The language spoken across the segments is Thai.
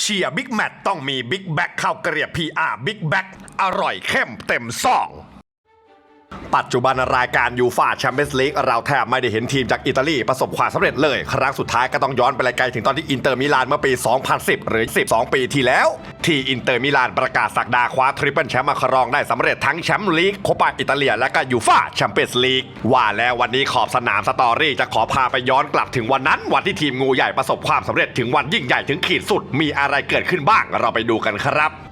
เชียร์บิ๊กแมตต้องมีบิ๊กแบ็กข้าวเกรียบพีอาร์บิ๊กแบ็กอร่อยเข้มเต็มซอง ปัจจุบันรายการยูฟาแชมเปี้ยนส์ลีกเราแทบไม่ได้เห็นทีมจากอิตาลีประสบความสำเร็จเลย ครั้งสุดท้ายก็ต้องย้อนไปไกลถึงตอนที่อินเตอร์มิลานเมื่อปี 2010 หรือ 12 ปีที่แล้ว ที่อินเตอร์มิลานประกาศสักดาคว้าทริปเปิลแชมป์มาครองได้สำเร็จทั้งแชมป์ลีกโคปาอิตาเลียและก็ยูฟาแชมเปี้ยนส์ลีกว่าแล้ววันนี้ขอบสนามสตอรี่จะขอพาไปย้อนกลับถึงวันนั้นวันที่ทีมงูใหญ่ประสบความสำเร็จถึงวันยิ่งใหญ่ถึงขีดสุดมีอะไรเกิดขึ้นบ้างเราไปดูกันครับ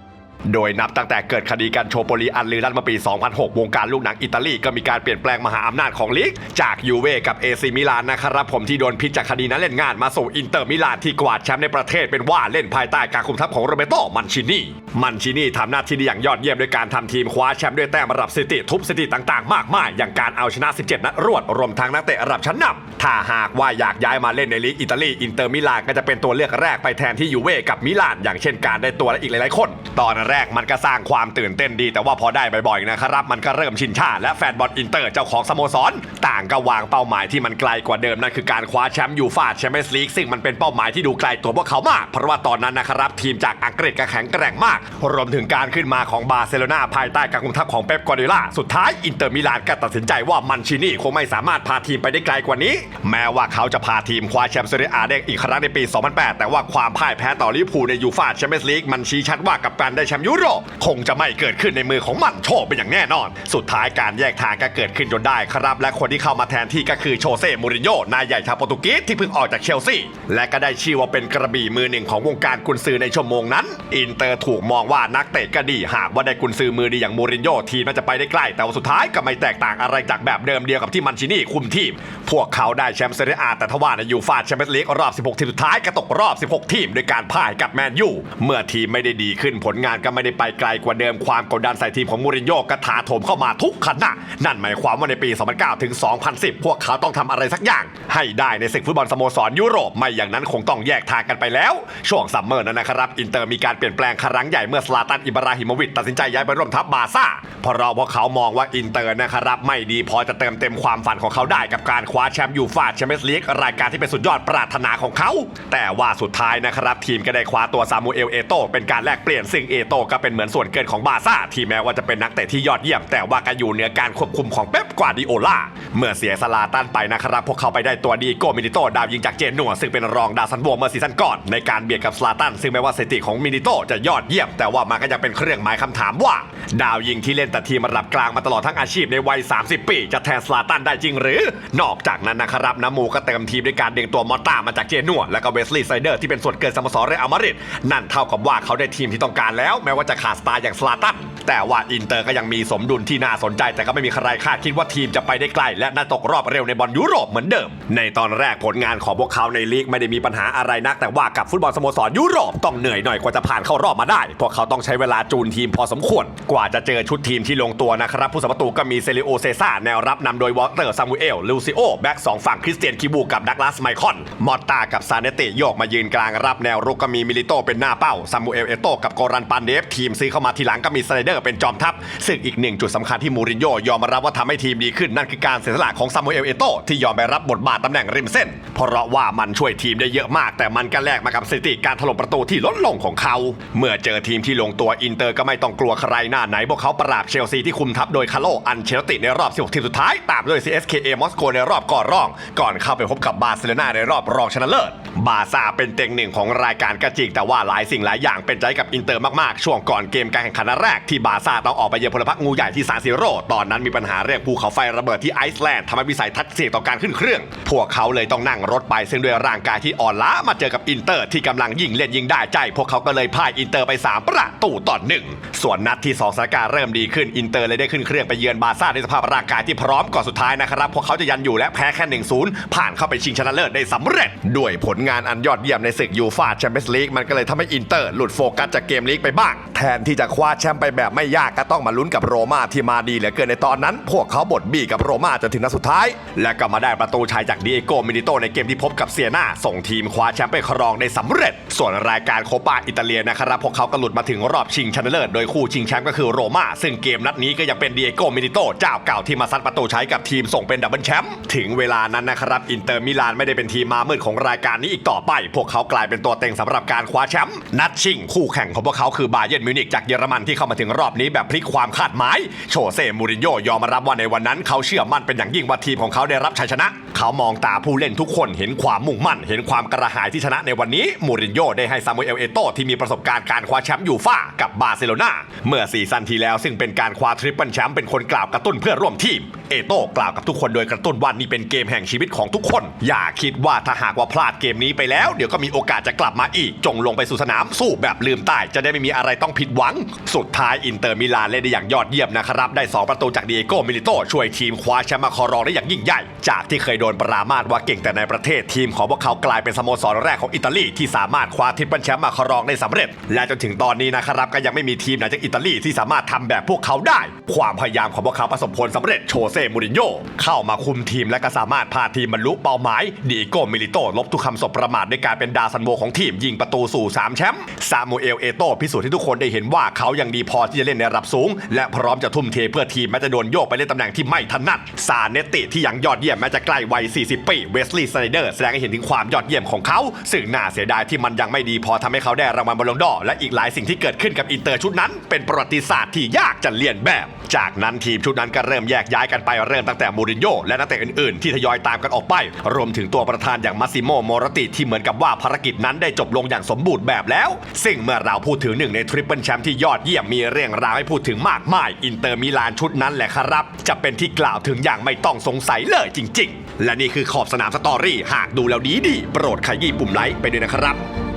โดยนับตั้งแต่เกิดคดีการโชโปลีอันลือลั่นมื่อปี 2006 วงการลูกหนังอิตาลีก็มีการเปลี่ยนแปลงมหาอำนาจของลีก จากยูเว่กับเอซีมิลานนะครับผมที่โดนพิจากคดีนั้นเล่นงานมาสู่อินเตอร์มิลานที่กวาดแชมป์ในประเทศเป็นว่าเล่นภายใต้การคุมทัพของโรเบโตมันชินีมันชินีทำหน้าที่ได้อย่างยอดเยี่ยมด้วยการทำทีมคว้าแชมป์ด้วยแต้มระดับสถิติทุบสถิติต่างๆ มากมาย อย่างการเอาชนะ 17 นัดรวดรวมทั้งนักเตะระดับชั้นนำถ้าหากว่าอยากย้ายมาเล่นในลีกอิตาลีอินเตอร์มิลานก็จะเป็นตัวเลือกแรกไปแทนที่ยูเว่กับมิลานอย่างเช่นการได้ตัวและอีกหลายๆคนตอนแรกมันก็สร้างความตื่นเต้นดี แต่ว่าพอได้บ่อยๆนะครับ มันก็เริ่มชินชาและแฟนบอลอินเตอร์เจ้าของสโมสร ต่างก็วางเป้าหมายที่มันไกลกว่าเดิมนั่นคือการคว้าแชมป์ยูฟ่าแชมเปี้ยนส์ลีกซึ่งมันเป็นเป้าหมายที่ดูไกลตัวพวกเขามาก เพราะว่าตอนนั้นนะครับทีมจากอังกฤษก็แข็งแกร่งมากรวมถึงการขึ้นมาของบาร์เซโลนาภายใต้การคุมทัพของเป๊ปกวาร์ดิโอลาสุดท้ายอินเตอร์มิลานก็ตัดสินใจว่ามันชินี่คงไม่สามารถพาทีมไปได้ไกลกว่านี้ แม้ว่าเขาจะพาทีมคว้าแชมป์ซีเรียอาได้อีกครั้งในปี 2008 แต่ว่าความพ่ายแพ้ต่อลิเวอร์พูลในยูฟ่าแชมเปี้ยนส์ลีกมันชี้ชัดว่ากับการได้แชมป์ยุโรป คงจะไม่เกิดขึ้นในมือของมันโชคเป็นอย่างแน่นอน สุดท้ายการแยกทางก็เกิดขึ้นจนได้ครับ และคนที่เข้ามาแทนที่ก็คือโชเซ่ มูรินโญ่นายใหญ่ชาวโปรตุเกสที่เพิ่งออกจากเชลซีและก็ได้ชื่อว่าเป็นกระบี่มือหนึ่งของวงการกุนซือในชั่วโมงนั้น อินเตอร์ถูกมองว่านักเตะก็ดีหากว่าได้กุนซือมือดีอย่างมูรินโญ่ทีมน่าจะไปได้ใกล้แต่ว่าสุดท้ายก็ไม่แตกต่างอะไรจากแบบเดิมเดียวกับที่มันชินี่คุมทีม พวกเขาได้แชมป์เซเรียอาแต่ทว่าในยูฟาแชมเปี้ยนส์ลีกรอบ 16 ทีมสุดท้ายก็ตกรอบ 16 ทีม ด้วยการพ่ายกับแมนยูเมื่อทีมไม่ได้ดีขึ้นผลงานกไม่ได้ไปไกลกว่าเดิมความกดดันใส่ทีมของมูรินโญ่ก็ถาโถมเข้ามาทุกขณะนั่นหมายความว่าในปี 2009 ถึง 2010 พวกเขาต้องทำอะไรสักอย่าง ให้ได้ในศึกฟุตบอลสโมสรยุโรปไม่อย่างนั้นคงต้องแยกทางกันไปแล้ว ช่วงซัมเมอร์นั้นนะครับ อินเตอร์มีการเปลี่ยนแปลงครั้งใหญ่เมื่อสลาตันอิบราฮิมวิชตัดสินใจย้ายไปร่วมทัพบาซ่าเพราะเราพวกเขามองว่าอินเตอร์นะครับไม่ดีพอจะเติมเต็มความฝันของเขาได้กับการคว้าแชมป์ยูฟ่าแชมเปี้ยนส์ลีกรายการที่เป็นสุดยอดปรารถนาของเขา แต่ว่าสุดท้ายนะครับทีมก็ได้คว้าตัวซามูเอลเอโตเป็นการแลกเปลี่ยนซึ่งเอโตก็เป็นเหมือนส่วนเกินของบาซ่าที่แม้ว่าจะเป็นนักเตะที่ยอดเยี่ยม แต่ว่าก็อยู่เหนือการควบคุมของเป๊ปกวาดิโอลาเมื่อเสียสลาตันไปนะครับ พวกเขาไปได้ตัวดีโกมินิโตดาวยิงจากเจนัวซึ่งเป็นรองดาวซันโวเมื่อซีซั่นก่อนในการเบียดกับสลาตันซึ่งแม้ว่าสถิติของมินิโตจะยอดเยี่ยม แต่ว่ามันก็ยังเป็นเครื่องหมายคำถามว่า ดาวยิงที่เล่นแต่ทีมระดับกลางมาตลอดทั้งอาชีพในวัย 30 ปี จะแทนสลาตันได้จริงหรือ นอกจากนั้นนะครับน้ำมูก็เติมทีมด้วยการดึงตัวมอตตามาจากเจนัวและก็เวสลีย์ไซเดอร์ที่เป็นส่วนเกินสโมสรเรอัลมาดริดนั่นเท่ากับว่าเขาได้ทีมที่ต้องการแล้วแม้ว่าจะขาดสตาร์อย่างสลาตัน แต่ว่าอินเตอร์ก็ยังมีสมดุลที่น่าสนใจ แต่ก็ไม่มีใครคาดคิดว่าทีมจะไปได้ไกล และน่าตกรอบเร็วในบอลยุโรปเหมือนเดิม ในตอนแรกผลงานของพวกเขาในลีกไม่ได้มีปัญหาอะไรนัก แต่ว่ากับฟุตบอลสโมสรยุโรปต้องเหนื่อยหน่อยกว่าจะผ่านเข้ารอบมาได้ พวกเขาต้องใช้เวลาจูนทีมพอสมควร กว่าจะเจอชุดทีมที่ลงตัวนะครับผู้สาประตูก็มีเซริโอเซซ่าแนวรับนำโดยวอลเตอร์ซามูเอลลูซิโอแบ็กสองฝั่งคริสเตียนคิบูกับดักลาสไมคอนมอตตากับซาเนติโยกมายืนกลางรับแนวรุกก็มีมิลิโตเป็นหน้าเป้าซามูเอลเอโตกับโกรันปานเดฟทีมซื้อเข้ามาทีหลังก็มีสไลเดอร์เป็นจอมทัพ ซึ่งอีกหนึ่งจุดสำคัญที่มูรินโญ่ยอมรับว่าทำให้ทีมดีขึ้นนั่นคือการเสียสละของซามูเอลเอโตที่ยอมไปรับบทบาทตำแหน่งริมเส้น เพราะว่ามันช่วยทีมได้เยอะมาก แต่มันก็แลกมากับสถิติการถล่มประตูที่ลดลงของเขา เมื่อเจอทีมที่ลงตัวอินเตอร์ก็ไม่ต้องกลัวใครหน้าไหนพวกเขาปราบเชลซีที่คุมทัพโดยคาร์โลอันเชลติในรอบ 16 ทีมสุดท้ายตามด้วย CSKA มอสโกในรอบก่อนรอง ก่อนเข้าไปพบกับบาร์เซโลนาในรอบรองชนะเลิศบาซ่าเป็นเต็งหนึ่งของรายการก็จริงแต่ว่าหลายสิ่งหลายอย่างเป็นใจกับอินเตอร์มากๆช่วงก่อนเกมการแข่งขันแรกที่บาซ่าต้องออกไปเยือนพลพรรคงูใหญ่ที่ซานซิโร่ตอนนั้นมีปัญหาเรื่องภูเขาไฟระเบิดที่ไอซ์แลนด์ทำให้วิสัยทัศน์เสี่ยงต่อการขึ้นเครื่อง พวกเขาเลยต้องนั่งรถไปซึ่งด้วยร่างกายที่อ่อนล้ามาเจอกับอินเตอร์ที่กำลังยิงเล่นยิงได้ใจ พวกเขาก็เลยพ่ายอินเตอร์ไป 3 ประตูต่อหนึ่งส่วนนัดที่2สถานการณ์เริ่มดีขึ้นอินเตอร์เลยได้ขึ้นเครื่องไปเยือนบาซ่าในสภาพร่างกายที่พร้อมก่อนสุดท้ายนะครับพวกเขาจะยันอยู่และแพ้แค่1-0ผ่านเข้าไปชิงชนะเลิศได้สำเร็จ ด้วยผลงานอันยอดเยี่ยมในศึกยูฟ่าแชมเปี้ยนส์ลีกมันก็เลยทำให้อินเตอร์หลุดโฟกัสจากเกมลีกไปบ้างแทนที่จะคว้าแชมป์ไปแบบไม่ยากก็ต้องมาลุ้นกับโรม่าที่มาดีเหลือเกินในตอนนั้น พวกเขาบดบี้กับโรม่าจนถึงนัดสุดท้าย และก็มาได้ประตูชัยจากดิเอโกมินิโตในเกมที่พบกับเซียนาส่งทีมคว้าแชมป์ไปครองได้สำเร็จ ส่วนรายการโคปาอิตาเลียนะครับพวกเขาก็หลุดมาถึงรอบชิงชนะเลิศโดยคู่ชิงแชมป์ก็คือโรม่าซึ่งเกมนัดนี้ก็ยังเป็นดิเอโกมินิโตเจ้าเก่าที่มาซัดประตูชัยกับทีมส่งเป็นดับเบิลแชมป์ถึงเวลานั้นนะครับอินเตอร์มิลานไม่ได้เป็นทีมมามืดของรายการนี้อีกต่อไป พวกเขากลายเป็นตัวเต็งสำหรับการคว้าแชมป์นัดชิงคู่แข่งของพวกเขาคือบาเยิร์นมิวนิกจากเยอรมันที่เข้ามาถึงรอบนี้แบบพลิกความคาดหมาย โชเซ่มูรินโญ่ยอมรับว่าในวันนั้นเขาเชื่อมั่นเป็นอย่างยิ่งว่าทีมของเขาได้รับชัยชนะ เขามองตาผู้เล่นทุกคนเห็นความมุ่งมั่น เห็นความกระหายที่ชนะในวันนี้มูรินโญ่ได้ให้ซามูเอลเอโตที่มีประสบการณ์การคว้าแชมป์ยูฟ่ากับบาร์เซโลนาเมื่อซีซั่นที่แล้วซึ่งเป็นการคว้าทริปเปิลแชมป์เป็นคนกล่าวกระตุ้นเพื่อร่วมทีม เอโต้กล่าวกับทุกคนโดยกระตุ้นว่านี่เป็นเกมแห่งชีวิตของทุกคน อย่าคิดว่าถ้าหากว่าพลาดเกมนี้ไปแล้ว เดี๋ยวก็มีโอกาสจะกลับมาอีก จงลงไปสู่สนามสู้แบบลืมตายจะได้ไม่มีอะไรต้องผิดหวัง สุดท้ายอินเตอร์มิลานเล่นได้อย่างยอดเยี่ยมนะครับ ได้ 2 ประตูจากดิเอโก้มิลิโตช่วยทีมคว้าแชมป์มาครองได้อย่างยิ่งใหญ่ จากที่เคยโดนปรามาสว่าเก่งแต่ในประเทศทีมของพวกเขากลายเป็นสโมสรแรกของอิตาลีที่สามารถคว้าทิปเปิลแชมป์มาครองได้สำเร็จ และจนถึงตอนนี้นะครับก็ยังไม่มีทีมไหนจากอิตาลีที่สามารถทำแบบพวกเขาได้ ความพยายามของพวกเขาประสบผลสำเร็จโชเซ่มูรินโญ่เข้ามาคุมทีมและก็สามารถพาทีมบรรลุเป้าหมายดิโก้มิลิโตลบทุกคำสบประมาทด้วยการเป็นดาวซันโวของทีมยิงประตูสู่ 3 แชมป์ซามูเอลเอโตพิสูจน์ให้ทุกคนได้เห็นว่าเขายังดีพอที่จะเล่นในระดับสูง และพร้อมจะทุ่มเทเพื่อทีมแม้จะโดนโยกไปเล่นตำแหน่งที่ไม่ถนัดซาเนติที่ยังยอดเยี่ยมแม้จะใกล้วัย 40 ปีเวสลีย์สไนเดอร์แสดงให้เห็นถึงความยอดเยี่ยมของเขาซึ่งน่าเสียดายที่มันยังไม่ดีพอทำให้เขาได้รางวัลบอลลงดอร์และอีกหลายสิ่งที่เกิดขึ้นกับอินเตอร์ชุดนั้น เป็นประวัติศาสตร์ที่ยากจะเลียนแบบจากนั้นทีมชุดนั้นก็เริ่มแยกย้ายกันไปเริ่มตั้งแต่มูรินโญ่และนักเตะอื่นๆ ที่ทยอยตามกันออกไป รวมถึงตัวประธานอย่างมาซิโมโมรติที่เหมือนกับว่าภารกิจนั้นได้จบลงอย่างสมบูรณ์แบบแล้ว ซึ่งเมื่อเราพูดถึงหนึ่งในทริปเปิลแชมป์ที่ยอดเยี่ยมมีเรื่องราวให้พูดถึงมากมาย อินเตอร์มิลานชุดนั้นแหละครับ จะเป็นที่กล่าวถึงอย่างไม่ต้องสงสัยเลยจริง ๆ และนี่คือขอบสนามสตอรี่หากดูแล้วดีดีโปรดขยี้ปุ่มไลค์ไปด้วยนะครับ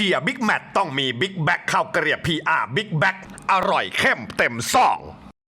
ชียร์บิ๊กแมตต้องมีบิ๊กแบ็คข้าวเกรียบพีอาร์บิ๊กแบ็คอร่อยเข้มเต็มซอง